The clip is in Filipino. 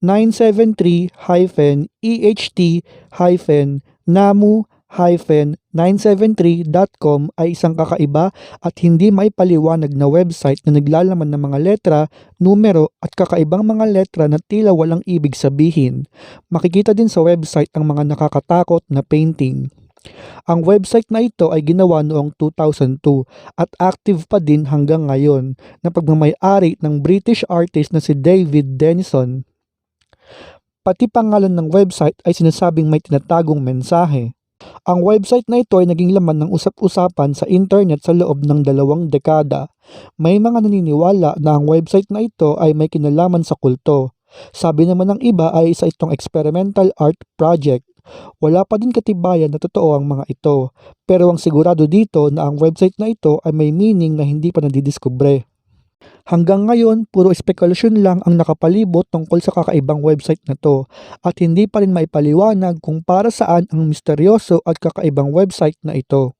973-EHT-NAMU-973.com ay isang kakaiba at hindi maipaliwanag na website na naglalaman ng mga letra, numero at kakaibang mga letra na tila walang ibig sabihin. Makikita din sa website ang mga nakakatakot na painting. Ang website na ito ay ginawa noong 2002 at active pa din hanggang ngayon na pagmamayari ng British artist na si David Denison. Pati pangalan ng website ay sinasabing may tinatagong mensahe. Ang website na ito ay naging laman ng usap-usapan sa internet sa loob ng dalawang dekada. May mga naniniwala na ang website na ito ay may kinalaman sa kulto. Sabi naman ng iba ay isa itong experimental art project. Wala pa din katibayan na totoo ang mga ito, pero ang sigurado dito na ang website na ito ay may meaning na hindi pa nadidiskubre. Hanggang ngayon, puro espekulasyon lang ang nakapalibot tungkol sa kakaibang website na to at hindi pa rin maipaliwanag kung para saan ang misteryoso at kakaibang website na ito.